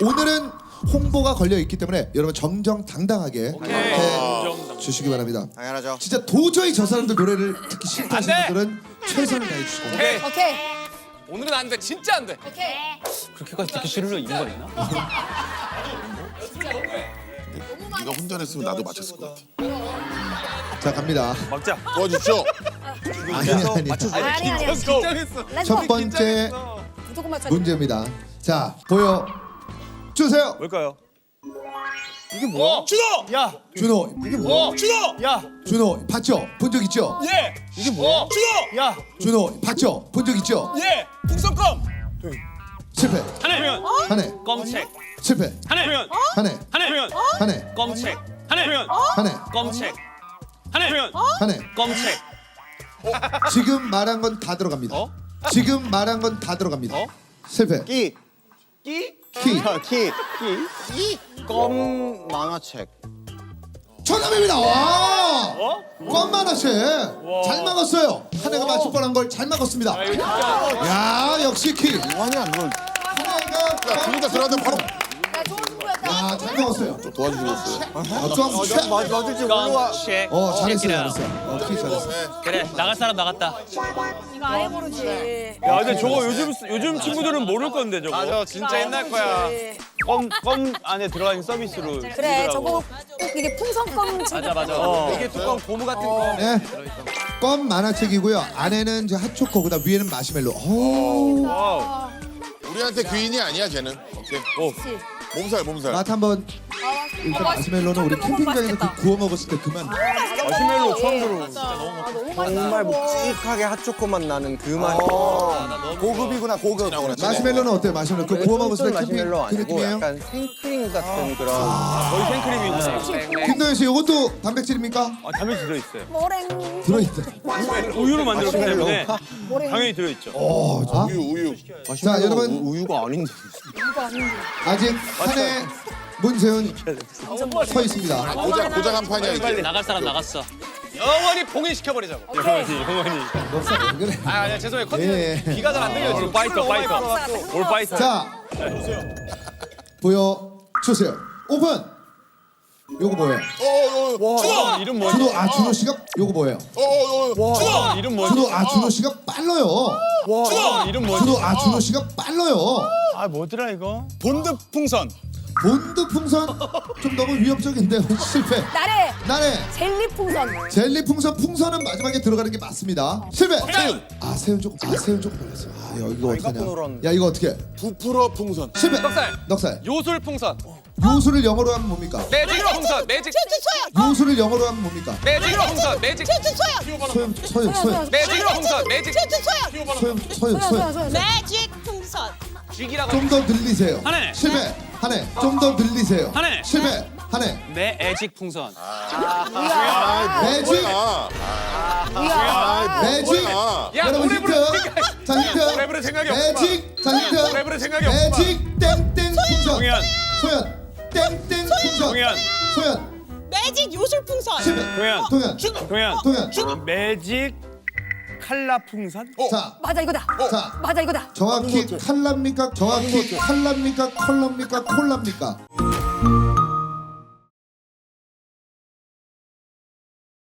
오늘은 홍보가 걸려 있기 때문에 여러분 정정당당하게 해 주시기 바랍니다. 당연하죠. 진짜 도저히 저 사람들 노래를 듣기 싫다 하시는 안 돼. 분들은 최선을 다해 주시고 오케이. 오케이. 오늘은 안 돼. 진짜 안 돼. 오케이. 그렇게까지 듣기 싫으려 거 있나? 네가 혼자 냈으면 나도 맞췄을 것 같아. 자 갑니다. 막자. 도와주십시오. 아니 아니 아니 아니 아니. 긴장했어. 첫 번째 무조건 맞춰. 문제입니다. 자 보여 주세요. 뭘까요? 이게 뭐야? 준호! 야, 준호 이게 뭐야? 준호! 야, 준호 봤죠? 본 적 있죠? 예! 이게 뭐야? 준호! 야. 준호 봤죠? 본 적 있죠? 예! 풍선껌! 실패 하늘. 한해 껌책. 실패 하늘. 한해 하늘. 한해 껌책. 하늘. 한해 껌책. 하늘. 한해 껌책. 지금 말한 건 다 들어갑니다. 어? 지금 말한 건 다 들어갑니다. 어? 실패 끼. 끼? 키 키. 끼. 껌 만화책. 정답입니다. 와! 어? 껌 만화책 잘 막았어요. 한 해가 맞출 뻔한 걸 잘 막았습니다. 아. 야 역시 키 뭐하냐 너. 한해가 두분다 들어가면 바로 야 좋은 야잘 먹었어요. 도와주시겠어요? 어, 좀 맞 맞을지 몰라. 껌책. 어 잘했어요 책 잘했어요. 어, 키 잘했어. 그래, 나갈 사람 나갔다. 이거 아예 모르지. 야, 근데 저거 요즘 요즘 친구들은 모를 건데 저거. 맞아, 진짜 옛날 거야. 껌, 껌 안에 들어가 있는 서비스로. 그래 주더라고. 저거 꼭 이게 풍선껌 맞아, 맞아. 어. 이게 두꺼운 고무 같은 거. 네. 껌 만화책이고요. 안에는 이제 핫초코 그다음 위에는 마시멜로. 오. 와우. 우리한테 귀인이 아니야 걔는. 오케이. 몸살 몸살. 맛 한번 일단 마시멜로는 우리 캠핑장에서 그 구워 먹었을 때 그만. 마시멜로 처음 들어. 아 너무 맛있다. 정말 묵직하게 핫초코 맛 나는 그 맛. 고급이구나 고급. 마시멜로는 어때요? 마시멜로 그 구워 때 캠핑 마시멜로 그 아니고 느낌이에요? 약간 생크림 같은 그런. 거의 생크림이지. 김도현 씨 이것도 단백질입니까? 아, 담에 들어 있어요. 모랭. 들어있다. 우유로 만들었기 때문에 모랭. 당연히 들어 있죠. 어, 자, 우유 우유. 자 여러분 우유가 아닌데. 아직 한해 문세윤 서 있습니다. 고작 고작 한 판이야 이제. 빨리 나갈 사람 나갔어. 영원히 봉인시켜버리자고. 영원히, 영원히. 왜 그래? 아, 아니야, 죄송해요. 컨디션 예. 귀가 잘 안 들려, 지금. 파이터, 파이터. 올 파이터. 자 보여 주세요. 오픈. 요거 뭐예요? 어어 이름 뭐지? 준호 아 준호 씨가 요거 뭐예요? 어어 이름 뭐지? 준호 아 준호 씨가 빨라요. 이름 뭐지? 준호 아 준호 씨가 빨라요. 아, 뭐더라 이거? 본드 풍선. 본드 풍선 좀 너무 위협적인데 실패. 나래 나래 젤리 풍선. 젤리 풍선 풍선은 마지막에 들어가는 게 맞습니다. 실패. 세윤. 아 세윤 조금 아 세윤 조금 놀랐어요. 아 야, 이거 어떡하냐. 야 이거 어떻게? 부풀어 풍선. 실패. 넉살. 넉살. 요술 풍선. 요술을 영어로 하면 뭡니까? 매직 풍선. 매직. 요술을 영어로 하면 뭡니까? 매직 풍선. 매직. 소영 소영 소영 매직 풍선. 매직. 소영 소영 소영. 소연 매직 풍선 쥐기라고. 좀 더 늘리세요. 하네. 실패. 하네. 좀더 늘리세요. 하네. 실패. 하네. 내 애직 풍선. 매직. 매직. 아, 야, 여러분 노래 힌트. 자 힌트. 노래 부를 생각이 없구만. 매직. 자 힌트. 노래 부를 생각이 없구만. 매직 땡땡 풍선. 동현. 소연. 땡땡 풍선. 동현. 소연. 매직 요술 풍선 실패. 동현. 동현. 동현. 동현. 매직 칼라 풍선? 자, 맞아 이거다. 자. 맞아 이거다. 정확히 칼라입니까? 정확히 칼라입니까? 컬러입니까? 콜라입니까?